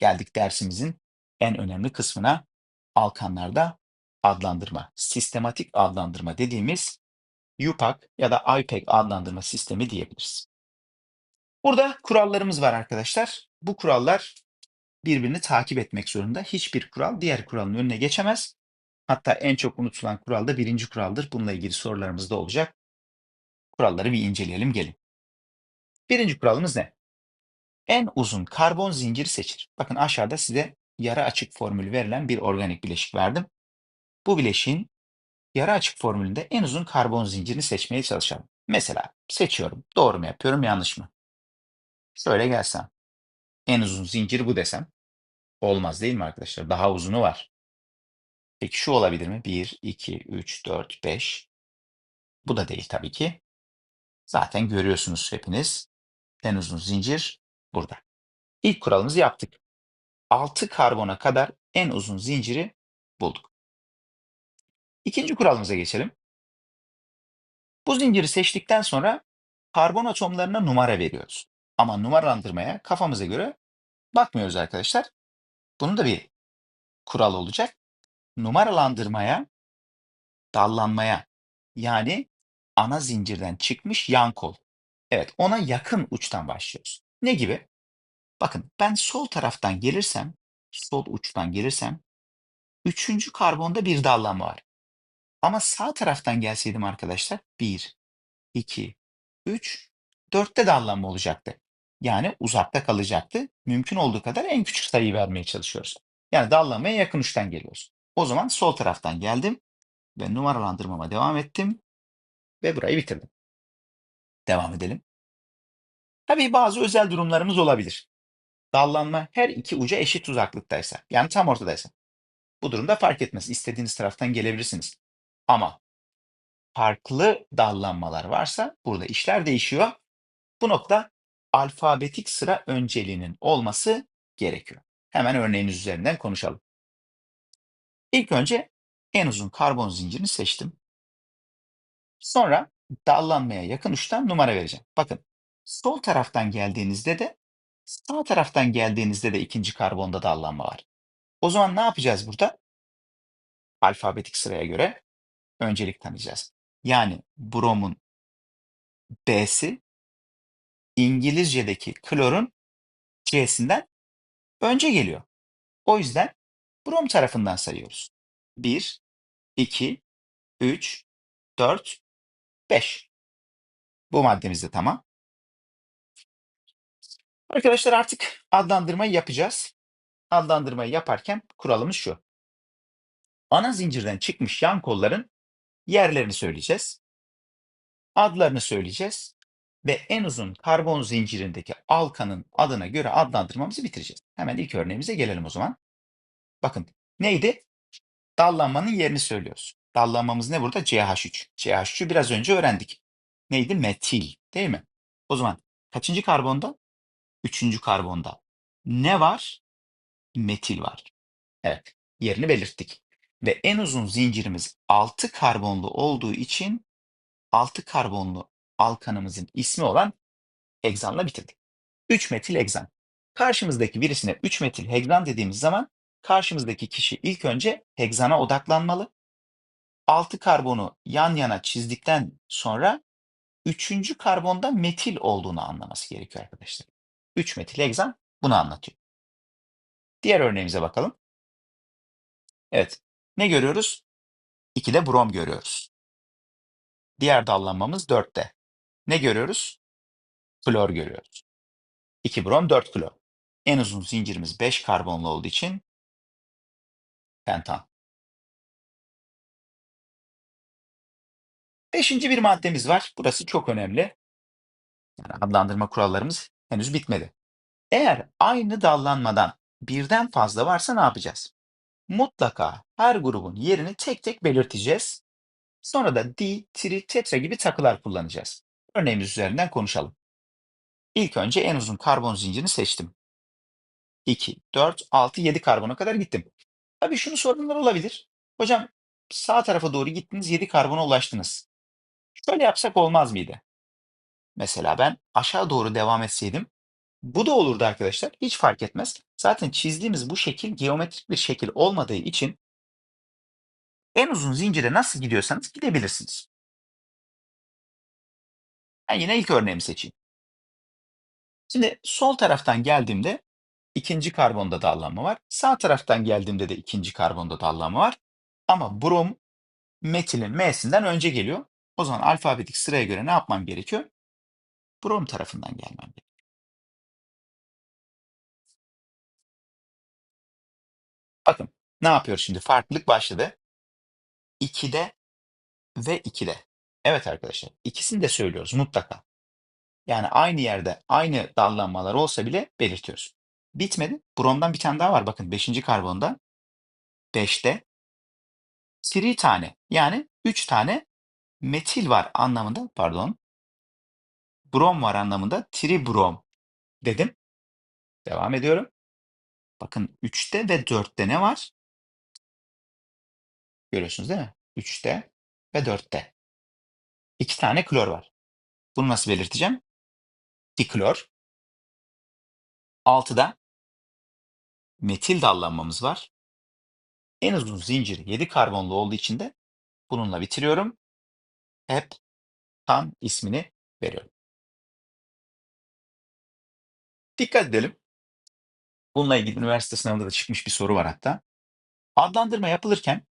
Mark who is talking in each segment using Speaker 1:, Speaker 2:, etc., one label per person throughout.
Speaker 1: Geldik dersimizin en önemli kısmına, alkanlarda adlandırma, sistematik adlandırma dediğimiz UPAC ya da IPAC adlandırma sistemi diyebiliriz. Burada kurallarımız var arkadaşlar. Bu kurallar birbirini takip etmek zorunda. Hiçbir kural diğer kuralın önüne geçemez. Hatta en çok unutulan kural da birinci kuraldır. Bununla ilgili sorularımız da olacak. Kuralları bir inceleyelim gelin. Birinci kuralımız ne? En uzun karbon zinciri seçir. Bakın aşağıda size yarı açık formülü verilen bir organik bileşik verdim. Bu bileşiğin yarı açık formülünde en uzun karbon zincirini seçmeye çalışalım. Mesela seçiyorum. Doğru mu yapıyorum, yanlış mı? Şöyle gelsem. En uzun zincir bu desem. Olmaz değil mi arkadaşlar? Daha uzunu var. Peki şu olabilir mi? 1, 2, 3, 4, 5. Bu da değil tabii ki. Zaten görüyorsunuz hepiniz. En uzun zincir burada. İlk kuralımızı yaptık. 6 karbona kadar en uzun zinciri bulduk. İkinci kuralımıza geçelim. Bu zinciri seçtikten sonra karbon atomlarına numara veriyoruz. Ama numaralandırmaya kafamıza göre bakmıyoruz arkadaşlar. Bunun da bir kural olacak. Numaralandırmaya, dallanmaya yani ana zincirden çıkmış yan kol. Evet ona yakın uçtan başlıyoruz. Ne gibi? Bakın ben sol taraftan gelirsem, sol uçtan gelirsem üçüncü karbonda bir dallanma var. Ama sağ taraftan gelseydim arkadaşlar 1, 2, 3, 4'te dallanma olacaktı. Yani uzakta kalacaktı. Mümkün olduğu kadar en küçük sayıyı vermeye çalışıyoruz. Yani dallanmaya yakın uçtan geliyoruz. O zaman sol taraftan geldim ve numaralandırmama devam ettim ve burayı bitirdim. Devam edelim. Tabii bazı özel durumlarımız olabilir. Dallanma her iki uca eşit uzaklıktaysa, yani tam ortadaysa. Bu durumda fark etmez. İstediğiniz taraftan gelebilirsiniz. Ama farklı dallanmalar varsa burada işler değişiyor. Bu nokta alfabetik sıra önceliğinin olması gerekiyor. Hemen örneğiniz üzerinden konuşalım. İlk önce en uzun karbon zincirini seçtim. Sonra dallanmaya yakın uçtan numara vereceğim. Bakın sol taraftan geldiğinizde de sağ taraftan geldiğinizde de ikinci karbonda dallanma var. O zaman ne yapacağız burada? Alfabetik sıraya göre öncelik tanıyacağız. Yani bromun B'si İngilizce'deki klorun C'sinden önce geliyor. O yüzden brom tarafından sayıyoruz. 1, 2, 3, 4, 5. Bu maddemiz de tamam. Arkadaşlar artık adlandırmayı yapacağız. Adlandırmayı yaparken kuralımız şu. Ana zincirden çıkmış yan kolların yerlerini söyleyeceğiz. Adlarını söyleyeceğiz ve en uzun karbon zincirindeki alkanın adına göre adlandırmamızı bitireceğiz. Hemen ilk örneğimize gelelim o zaman. Bakın neydi? Dallanmanın yerini söylüyoruz. Dallanmamız ne burada? CH3. CH3'ü biraz önce öğrendik. Neydi? Metil değil mi? O zaman kaçıncı karbonda? Üçüncü karbonda. Ne var? Metil var. Evet, yerini belirttik. Ve en uzun zincirimiz 6 karbonlu olduğu için 6 karbonlu alkanımızın ismi olan hegzanla bitirdik. 3 metil hegzan. Karşımızdaki birisine 3 metil hegzan dediğimiz zaman karşımızdaki kişi ilk önce hegzana odaklanmalı. 6 karbonu yan yana çizdikten sonra 3. karbonda metil olduğunu anlaması gerekiyor arkadaşlar. 3 metil hegzan bunu anlatıyor. Diğer örneğimize bakalım. Evet. Ne görüyoruz? 2'de brom görüyoruz. Diğer dallanmamız 4'te. Ne görüyoruz? Klor görüyoruz. 2 brom 4 klor. En uzun zincirimiz 5 karbonlu olduğu için pentan. Beşinci bir maddemiz var. Burası çok önemli. Yani adlandırma kurallarımız henüz bitmedi. Eğer aynı dallanmadan birden fazla varsa ne yapacağız? Mutlaka her grubun yerini tek tek belirteceğiz. Sonra da di, tri, tetra gibi takılar kullanacağız. Örneğimiz üzerinden konuşalım. İlk önce en uzun karbon zincirini seçtim. 2, 4, 6, 7 karbona kadar gittim. Tabii şunu sorunlar olabilir. Hocam sağ tarafa doğru gittiniz 7 karbona ulaştınız. Şöyle yapsak olmaz mıydı? Mesela ben aşağı doğru devam etseydim Bu da olurdu arkadaşlar. Hiç fark etmez. Zaten çizdiğimiz bu şekil geometrik bir şekil olmadığı için en uzun zincire nasıl gidiyorsanız gidebilirsiniz. Ben yine ilk örneğimi seçeyim. Şimdi sol taraftan geldiğimde ikinci karbonda dallanma var. Sağ taraftan geldiğimde de ikinci karbonda dallanma var. Ama brom metilin M'sinden önce geliyor. O zaman alfabetik sıraya göre ne yapmam gerekiyor? Brom tarafından gelmem gerekiyor. Bakın ne yapıyoruz şimdi? Farklılık başladı. 2'de ve 2'de. Evet arkadaşlar, ikisini de söylüyoruz mutlaka. Yani aynı yerde aynı dallanmalar olsa bile belirtiyoruz. Bitmedi. Brom'dan bir tane daha var. Bakın 5. karbonda 5'te 3 tane yani 3 tane metil var anlamında pardon. Brom var anlamında tribrom dedim. Devam ediyorum. Bakın 3'te ve 4'te ne var? Görüyorsunuz değil mi? 3'te ve 4'te. 2 tane klor var. Bunu nasıl belirteceğim? Diklor. 6'da metil dallanmamız var. En uzun zincir 7 karbonlu olduğu için de bununla bitiriyorum. Hep tam ismini veriyorum. Dikkat edelim. Bununla ilgili üniversite sınavında da çıkmış bir soru var hatta. Adlandırma yapılırken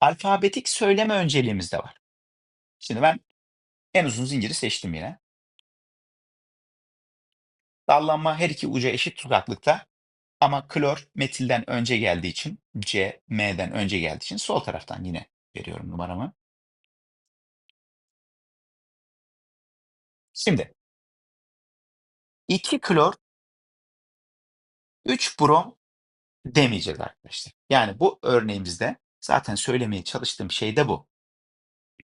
Speaker 1: alfabetik söyleme önceliğimiz de var. Şimdi ben en uzun zinciri seçtim yine. Dallanma her iki uca eşit uzaklıkta ama klor metilden önce geldiği için C, M'den önce geldiği için sol taraftan yine veriyorum numaramı. Şimdi 2 klor 3 brom demeyeceğiz arkadaşlar. Yani bu örneğimizde zaten söylemeye çalıştığım şey de bu.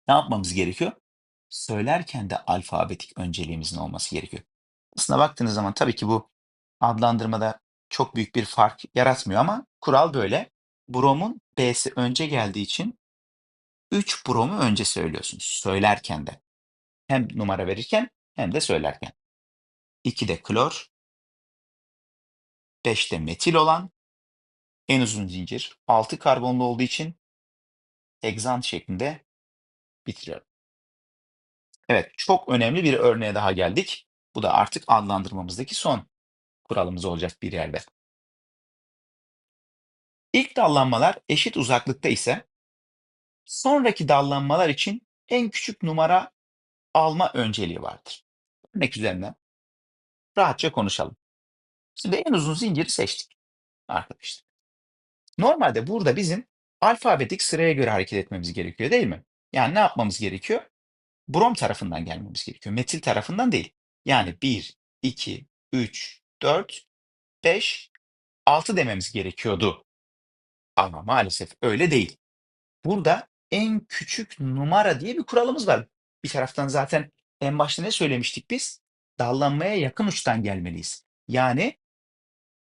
Speaker 1: Ne yapmamız gerekiyor? Söylerken de alfabetik önceliğimizin olması gerekiyor. Aslına baktığınız zaman tabii ki bu adlandırmada çok büyük bir fark yaratmıyor ama kural böyle. Bromun B'si önce geldiği için 3 bromu önce söylüyorsunuz söylerken de. Hem numara verirken hem de söylerken. 2'de klor, 5'te metil olan en uzun zincir 6 karbonlu olduğu için egzant şeklinde bitiriyorum. Evet, çok önemli bir örneğe daha geldik. Bu da artık adlandırmamızdaki son kuralımız olacak bir yerde. İlk dallanmalar eşit uzaklıkta ise sonraki dallanmalar için en küçük numara alma önceliği vardır. Örnek üzerinden rahatça konuşalım. Şimdi en uzun zinciri seçtik arkadaşlar. Normalde burada bizim alfabetik sıraya göre hareket etmemiz gerekiyor değil mi? Yani ne yapmamız gerekiyor? Brom tarafından gelmemiz gerekiyor. Metil tarafından değil. Yani 1, 2, 3, 4, 5, 6 dememiz gerekiyordu. Ama maalesef öyle değil. Burada en küçük numara diye bir kuralımız var. Bir taraftan zaten en başta ne söylemiştik biz? Dallanmaya yakın uçtan gelmeliyiz. Yani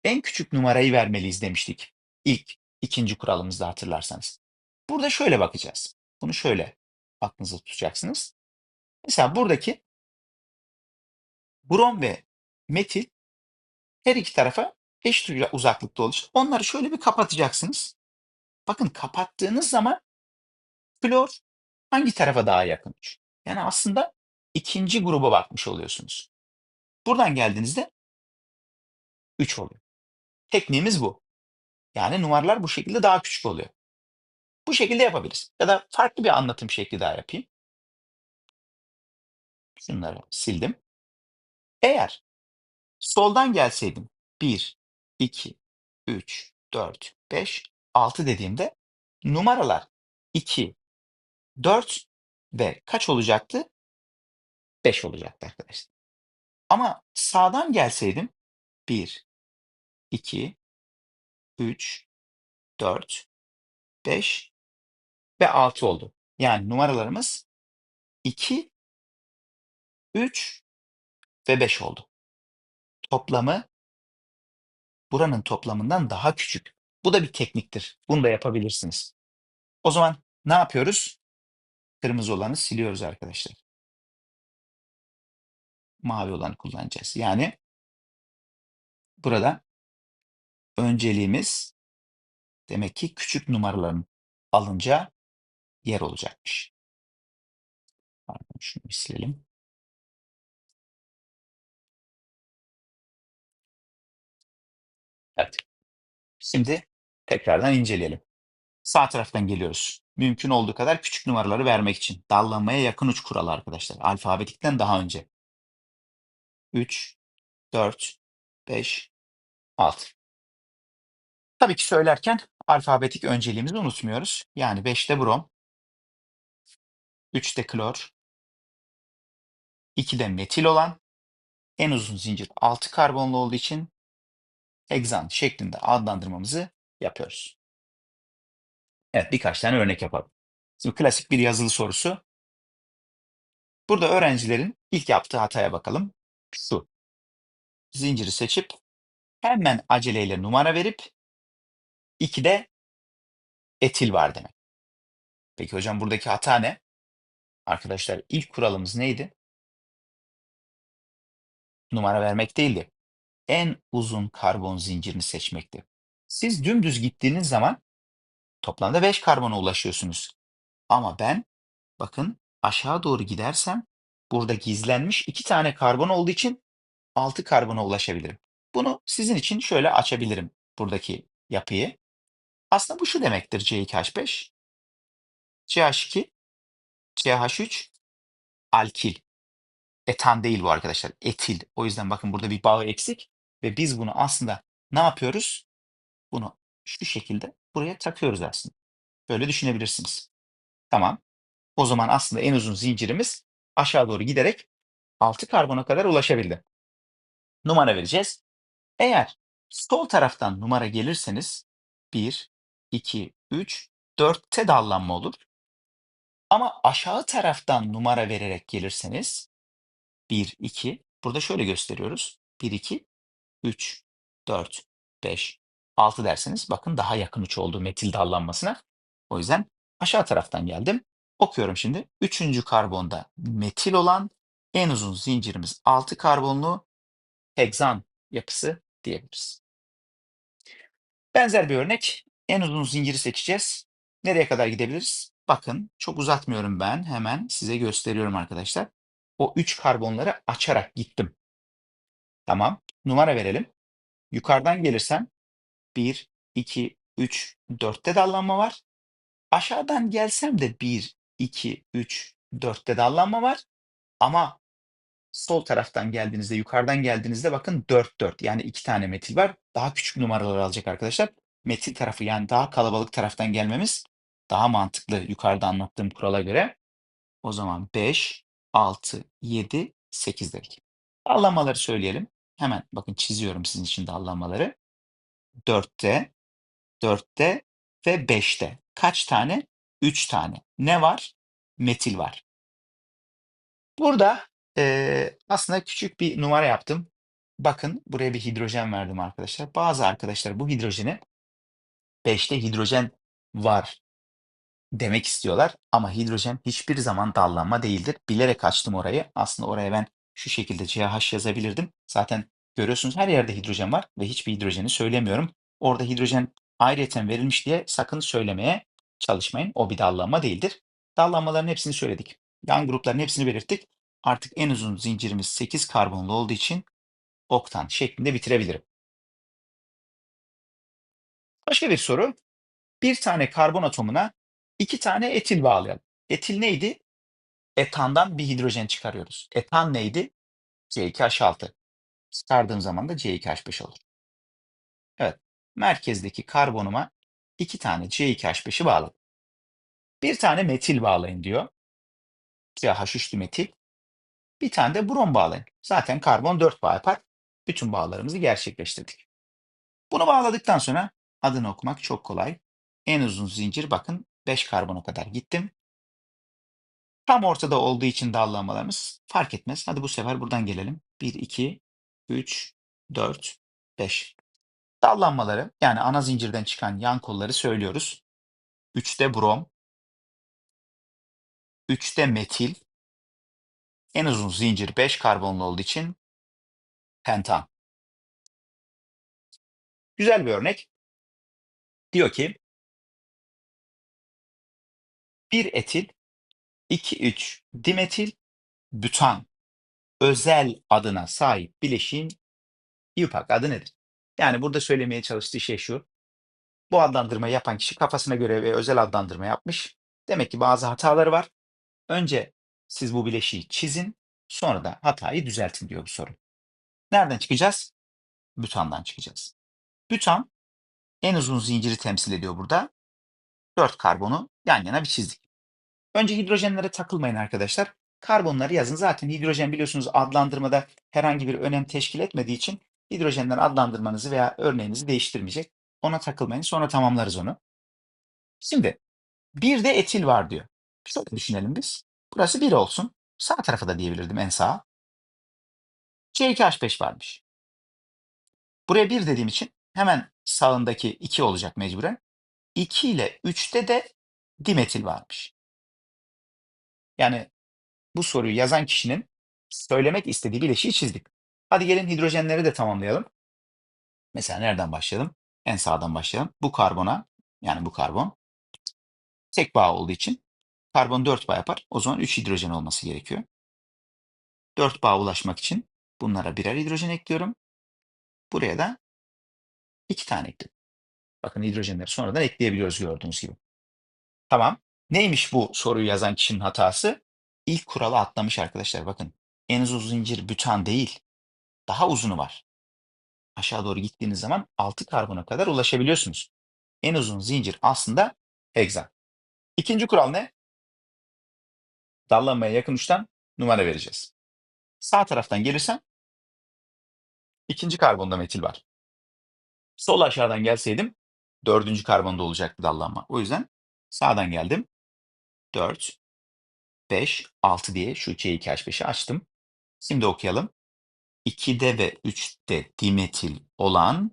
Speaker 1: en küçük numarayı vermeliyiz demiştik. İlk ikinci kuralımızda hatırlarsanız. Burada şöyle bakacağız. Bunu şöyle aklınızda tutacaksınız. Mesela buradaki brom ve metil her iki tarafa eşit uzaklıkta için onları şöyle bir kapatacaksınız. Bakın kapattığınız zaman flor hangi tarafa daha yakın? Yani aslında ikinci gruba bakmış oluyorsunuz. Buradan geldiğinizde 3 oluyor. Tekniğimiz bu. Yani numaralar bu şekilde daha küçük oluyor. Bu şekilde yapabiliriz. Ya da farklı bir anlatım şekli daha yapayım. Şunları sildim. Eğer soldan gelseydim 1, 2, 3, 4, 5, 6 dediğimde numaralar 2, 4 ve kaç olacaktı? 5 olacaktı arkadaşlar. Ama sağdan gelseydim 1, 2, 3, 4, 5 ve 6 oldu. Yani numaralarımız 2, 3 ve 5 oldu. Toplamı buranın toplamından daha küçük. Bu da bir tekniktir. Bunu da yapabilirsiniz. O zaman ne yapıyoruz? Kırmızı olanı siliyoruz arkadaşlar. Mavi olanı kullanacağız. Yani burada önceliğimiz demek ki küçük numaraların alınacağı yer olacakmış. Pardon, şunu silelim. Evet. Şimdi tekrardan inceleyelim. Sağ taraftan geliyoruz. Mümkün olduğu kadar küçük numaraları vermek için. Dallanmaya yakın uç kuralı arkadaşlar. Alfabetikten daha önce. 3, 4, 5, 6. Tabii ki söylerken alfabetik önceliğimizi unutmuyoruz. Yani 5'te brom, 3'te klor, 2'de metil olan, en uzun zincir 6 karbonlu olduğu için hegzan şeklinde adlandırmamızı yapıyoruz. Evet, birkaç tane örnek yapalım. Şimdi klasik bir yazılı sorusu. Burada öğrencilerin ilk yaptığı hataya bakalım. Şu. Zinciri seçip hemen aceleyle numara verip 2'de etil var demek. Peki hocam buradaki hata ne? Arkadaşlar ilk kuralımız neydi? Numara vermek değildi. En uzun karbon zincirini seçmekti. Siz dümdüz gittiğiniz zaman toplamda 5 karbona ulaşıyorsunuz. Ama ben bakın aşağı doğru gidersem burada gizlenmiş 2 tane karbon olduğu için 6 karbona ulaşabilirim. Bunu sizin için şöyle açabilirim buradaki yapıyı. Aslında bu şu demektir C2H5, CH2, CH3, alkil. Etan değil bu arkadaşlar, etil. O yüzden bakın burada bir bağı eksik ve biz bunu aslında ne yapıyoruz? Bunu şu şekilde buraya takıyoruz aslında. Böyle düşünebilirsiniz. Tamam. O zaman aslında en uzun zincirimiz aşağı doğru giderek 6 karbona kadar ulaşabildi. Numara vereceğiz. Eğer sol taraftan numara gelirseniz 1, 2, 3, 4'te dallanma olur. Ama aşağı taraftan numara vererek gelirseniz 1, 2, burada şöyle gösteriyoruz. 1, 2, 3, 4, 5, 6 derseniz bakın daha yakın uç oldu metil dallanmasına. O yüzden aşağı taraftan geldim. Okuyorum şimdi. Üçüncü karbonda metil olan en uzun zincirimiz 6 karbonlu hegzan yapısı diyebiliriz. Benzer bir örnek. En uzun zinciri seçeceğiz. Nereye kadar gidebiliriz? Bakın çok uzatmıyorum ben. Hemen size gösteriyorum arkadaşlar. O 3 karbonları açarak gittim. Tamam. Numara verelim. Yukarıdan gelirsem 1, 2, 3, 4'te dallanma var. Aşağıdan gelsem de 1, 2, 3, 4'te dallanma var. Ama sol taraftan geldiğinizde, yukarıdan geldiğinizde bakın 4, 4. Yani 2 tane metil var. Daha küçük numaralar alacak arkadaşlar. Metil tarafı yani daha kalabalık taraftan gelmemiz daha mantıklı yukarıda anlattığım kurala göre. O zaman 5, 6, 7, 8 dedik. Dallanmaları söyleyelim. Hemen bakın çiziyorum sizin için dallanmaları. 4'te, 4'te ve 5'te. Kaç tane? 3 tane. Ne var? Metil var. Burada eee, aslında küçük bir numara yaptım. Bakın buraya bir hidrojen verdim arkadaşlar. Bazı arkadaşlar bu hidrojeni 5'te hidrojen var demek istiyorlar ama hidrojen hiçbir zaman dallanma değildir. Bilerek açtım orayı. Aslında oraya ben şu şekilde CH yazabilirdim. Zaten görüyorsunuz her yerde hidrojen var ve hiçbir hidrojeni söylemiyorum. Orada hidrojen ayrıyeten verilmiş diye sakın söylemeye çalışmayın. O bir dallanma değildir. Dallanmaların hepsini söyledik. Yan grupların hepsini belirttik. Artık en uzun zincirimiz 8 karbonlu olduğu için oktan şeklinde bitirebilirim. Başka bir soru. Bir tane karbon atomuna iki tane etil bağlayalım. Etil neydi? Etandan bir hidrojen çıkarıyoruz. Etan neydi? C2H6. Çıkardığım zaman da C2H5 olur. Evet. Merkezdeki karbonuma iki tane C2H5'i bağladım. Bir tane metil bağlayın diyor. CH3'lü metil. Bir tane de brom bağlayın. Zaten karbon 4 bağ yapar. Bütün bağlarımızı gerçekleştirdik. Bunu bağladıktan sonra adını okumak çok kolay. En uzun zincir bakın 5 karbona kadar gittim. Tam ortada olduğu için dallanmalarımız fark etmez. Hadi bu sefer buradan gelelim. 1, 2, 3, 4, 5. Dallanmaları yani ana zincirden çıkan yan kolları söylüyoruz. 3'te brom, 3'te metil, en uzun zincir 5 karbonlu olduğu için pentan. Güzel bir örnek. Diyor ki 1 etil, 2,3 dimetil, bütan özel adına sahip bileşiğin IUPAC adı nedir? Yani burada söylemeye çalıştığı şey şu. Bu adlandırmayı yapan kişi kafasına göre ve özel adlandırma yapmış. Demek ki bazı hataları var. Önce siz bu bileşiği çizin, sonra da hatayı düzeltin diyor bu soru. Nereden çıkacağız? Bütandan çıkacağız. Bütan en uzun zinciri temsil ediyor burada. 4 karbonu yan yana bir çizdik. Önce hidrojenlere takılmayın arkadaşlar. Karbonları yazın. Zaten hidrojen biliyorsunuz adlandırmada herhangi bir önem teşkil etmediği için hidrojenler adlandırmanızı veya örneğinizi değiştirmeyecek. Ona takılmayın. Sonra tamamlarız onu. Şimdi bir de etil var diyor. Şöyle düşünelim biz. Burası 1 olsun. Sağ tarafa da diyebilirdim en sağa. C2H5 varmış. Buraya 1 dediğim için hemen sağındaki 2 olacak mecburen. 2 ile 3'te de dimetil varmış. Yani bu soruyu yazan kişinin söylemek istediği bileşiği çizdik. Hadi gelin hidrojenleri de tamamlayalım. Mesela nereden başlayalım? En sağdan başlayalım. Bu karbona, yani bu karbon tek bağ olduğu için karbon 4 bağ yapar. O zaman 3 hidrojen olması gerekiyor. 4 bağ ulaşmak için bunlara birer hidrojen ekliyorum. Buraya da 2 tane ekledim. Bakın hidrojenleri sonradan ekleyebiliyoruz gördüğünüz gibi. Tamam. Neymiş bu soruyu yazan kişinin hatası? İlk kuralı atlamış arkadaşlar bakın. En uzun zincir bütan değil. Daha uzunu var. Aşağı doğru gittiğiniz zaman 6 karbona kadar ulaşabiliyorsunuz. En uzun zincir aslında hegzan. İkinci kural ne? Dallanmaya yakın uçtan numara vereceğiz. Sağ taraftan gelirsem ikinci karbonda metil var. Sol aşağıdan gelseydim dördüncü karbonda olacaktı dallanma. O yüzden sağdan geldim. 4, 5, 6 diye şu C2H5'i açtım. Şimdi okuyalım. 2'de ve 3'te dimetil olan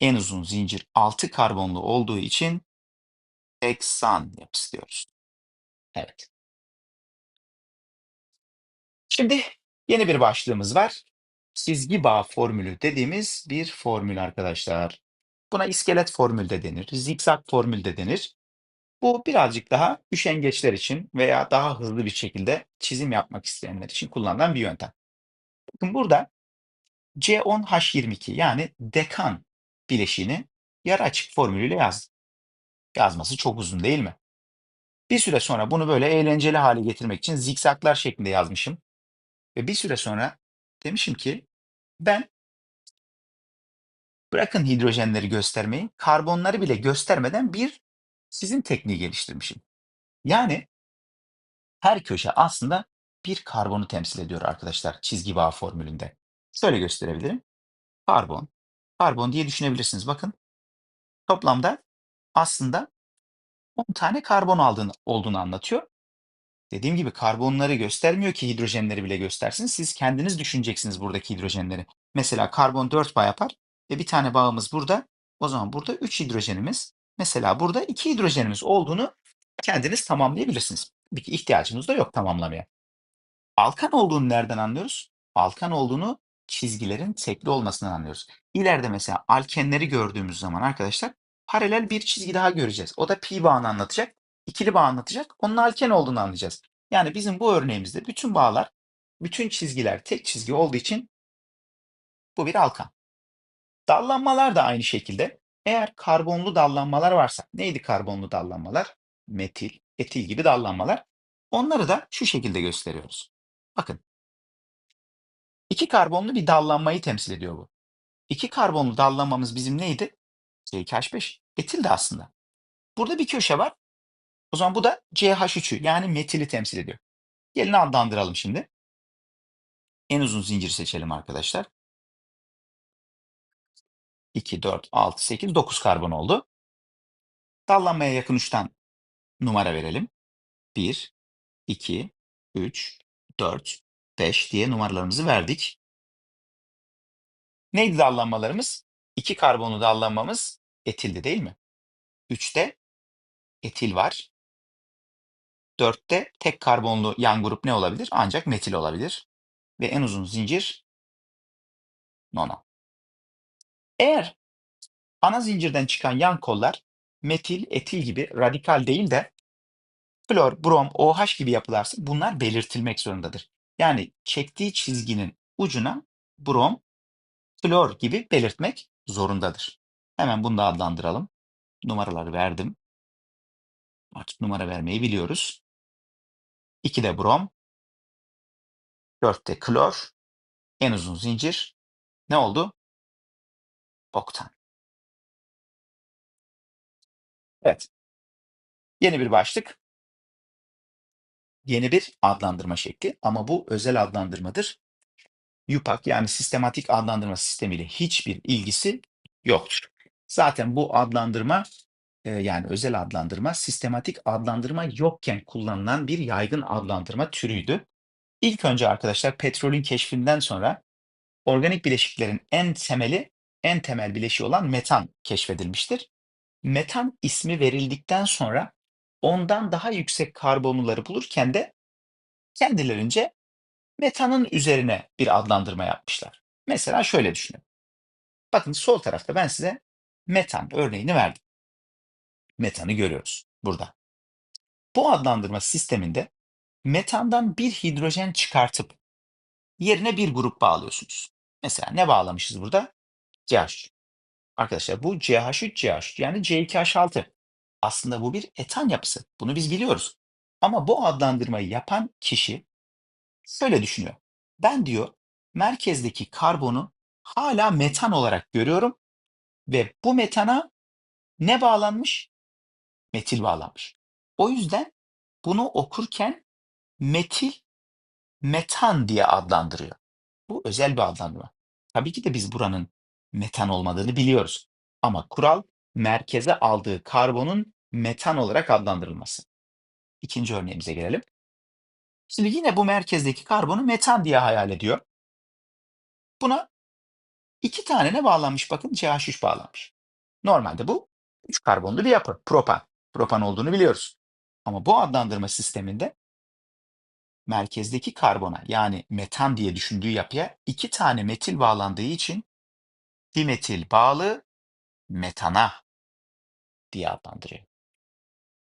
Speaker 1: en uzun zincir 6 karbonlu olduğu için heksan yapısı diyoruz. Evet. Şimdi yeni bir başlığımız var. Çizgi bağ formülü dediğimiz bir formül arkadaşlar. Buna iskelet formül de denir, zikzak formül de denir. Bu birazcık daha üşengeçler için veya daha hızlı bir şekilde çizim yapmak isteyenler için kullanılan bir yöntem. Bakın burada C10H22 yani dekan bileşiğini yarı açık formülüyle yazdım. Yazması çok uzun değil mi? Bir süre sonra bunu böyle eğlenceli hale getirmek için zikzaklar şeklinde yazmışım. Ve bir süre sonra demişim ki ben bırakın hidrojenleri göstermeyi, karbonları bile göstermeden bir sizin tekniği geliştirmişim. Yani her köşe aslında bir karbonu temsil ediyor arkadaşlar çizgi bağ formülünde. Şöyle gösterebilirim. Karbon, karbon diye düşünebilirsiniz. Bakın toplamda aslında 10 tane karbon aldığını, olduğunu anlatıyor. Dediğim gibi karbonları göstermiyor ki hidrojenleri bile göstersin. Siz kendiniz düşüneceksiniz buradaki hidrojenleri. Mesela karbon 4 bağ yapar ve bir tane bağımız burada. O zaman burada 3 hidrojenimiz, mesela burada 2 hidrojenimiz olduğunu kendiniz tamamlayabilirsiniz. Bir ihtiyacımız da yok tamamlamaya. Alkan olduğunu nereden anlıyoruz? Alkan olduğunu çizgilerin tekli olmasından anlıyoruz. İleride mesela alkenleri gördüğümüz zaman arkadaşlar paralel bir çizgi daha göreceğiz. O da pi bağını anlatacak, ikili bağ anlatacak. Onun alken olduğunu anlayacağız. Yani bizim bu örneğimizde bütün bağlar, bütün çizgiler tek çizgi olduğu için bu bir alkan. Dallanmalar da aynı şekilde. Eğer karbonlu dallanmalar varsa, neydi karbonlu dallanmalar? Metil, etil gibi dallanmalar. Onları da şu şekilde gösteriyoruz. Bakın. İki karbonlu bir dallanmayı temsil ediyor bu. İki karbonlu dallanmamız bizim neydi? C2H5. Etil de aslında. Burada bir köşe var. O zaman bu da CH3'ü yani metili temsil ediyor. Gelin adlandıralım şimdi. En uzun zinciri seçelim arkadaşlar. 2, 4, 6, 8, 9 karbon oldu. Dallanmaya yakın uçtan numara verelim. 1, 2, 3, 4, 5 diye numaralarımızı verdik. Neydi dallanmalarımız? 2 karbonlu dallanmamız etildi değil mi? 3'te etil var. 4'te tek karbonlu yan grup ne olabilir? Ancak metil olabilir. Ve en uzun zincir nono. Eğer Ana zincirden çıkan yan kollar metil, etil gibi radikal değil de flor, brom, OH gibi yapılarsa bunlar belirtilmek zorundadır. Yani çektiği çizginin ucuna brom, flor gibi belirtmek zorundadır. Hemen bunu da adlandıralım. Numaraları verdim. Artık numara vermeyi biliyoruz. 2'de brom, 4'te klor, en uzun zincir ne oldu? Oktan. Evet. Yeni bir başlık. Yeni bir adlandırma şekli ama bu özel adlandırmadır. YUPAC yani sistematik adlandırma sistemiyle hiçbir ilgisi yoktur. Zaten bu adlandırma e, yani özel adlandırma sistematik adlandırma yokken kullanılan bir yaygın adlandırma türüydü. İlk önce arkadaşlar petrolün keşfinden sonra organik bileşiklerin en temeli, en temel bileşiği olan metan keşfedilmiştir. Metan ismi verildikten sonra ondan daha yüksek karbonluları bulurken de kendilerince metanın üzerine bir adlandırma yapmışlar. Mesela şöyle düşünün. Bakın sol tarafta ben size metan örneğini verdim. Metanı görüyoruz burada. Bu adlandırma sisteminde metandan bir hidrojen çıkartıp yerine bir grup bağlıyorsunuz. Mesela ne bağlamışız burada? CH. Arkadaşlar bu CH3 CH yani C2H6. Aslında bu bir etan yapısı. Bunu biz biliyoruz. Ama bu adlandırmayı yapan kişi şöyle düşünüyor. Ben diyor merkezdeki karbonu hala metan olarak görüyorum ve bu metana ne bağlanmış? Metil bağlanmış. O yüzden bunu okurken metil metan diye adlandırıyor. Bu özel bir adlandırma. Tabii ki de biz buranın metan olmadığını biliyoruz. Ama kural merkeze aldığı karbonun metan olarak adlandırılması. İkinci örneğimize gelelim. Şimdi yine bu merkezdeki karbonu metan diye hayal ediyor. Buna iki tane ne bağlanmış bakın CH3 bağlanmış. Normalde bu 3 karbonlu bir yapı. Propan. Propan olduğunu biliyoruz. Ama bu adlandırma sisteminde merkezdeki karbona yani metan diye düşündüğü yapıya iki tane metil bağlandığı için dimetil bağlı metana diye adlandırıyor.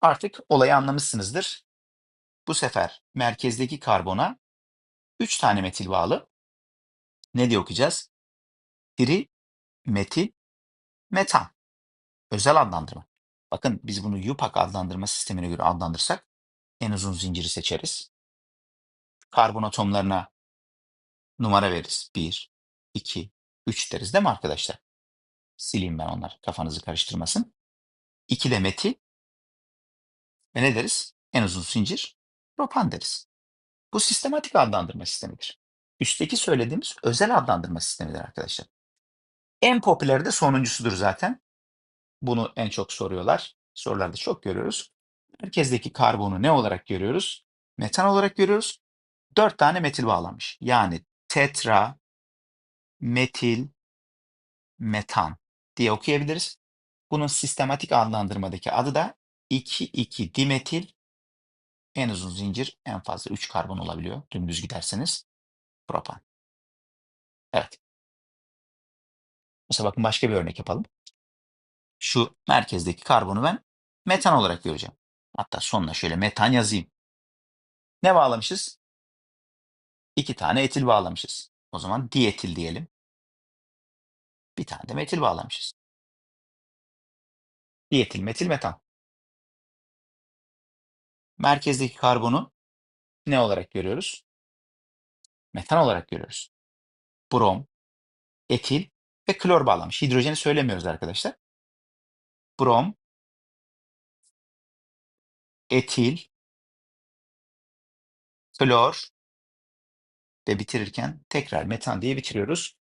Speaker 1: Artık olayı anlamışsınızdır. Bu sefer merkezdeki karbona 3 tane metil bağlı. Ne diye okuyacağız? Tri, metil, metan. Özel adlandırma. Bakın biz bunu YUPAC adlandırma sistemine göre adlandırsak en uzun zinciri seçeriz. Karbon atomlarına numara veririz. 1, 2, 3 deriz değil mi arkadaşlar? Sileyim ben onları kafanızı karıştırmasın. 2 de metil ve ne deriz? En uzun zincir propan deriz. Bu sistematik adlandırma sistemidir. Üstteki söylediğimiz özel adlandırma sistemidir arkadaşlar. En popüleri de sonuncusudur zaten. Bunu en çok soruyorlar. Sorularda çok görüyoruz. Merkezdeki karbonu ne olarak görüyoruz? Metan olarak görüyoruz. 4 tane metil bağlanmış. Yani tetra, metil, metan diye okuyabiliriz. Bunun sistematik adlandırmadaki adı da 2,2 dimetil en uzun zincir en fazla 3 karbon olabiliyor dümdüz giderseniz. Propan. Evet. Mesela bakın başka bir örnek yapalım. Şu merkezdeki karbonu ben metan olarak göreceğim. Hatta sonuna şöyle metan yazayım. Ne bağlamışız? İki tane etil bağlamışız. O zaman dietil diyelim. Bir tane de metil bağlamışız. Dietil, metil, metan. Merkezdeki karbonu ne olarak görüyoruz? Metan olarak görüyoruz. Brom, etil ve klor bağlamış. Hidrojeni söylemiyoruz arkadaşlar. Brom, etil, klor ve bitirirken tekrar metan diye bitiriyoruz.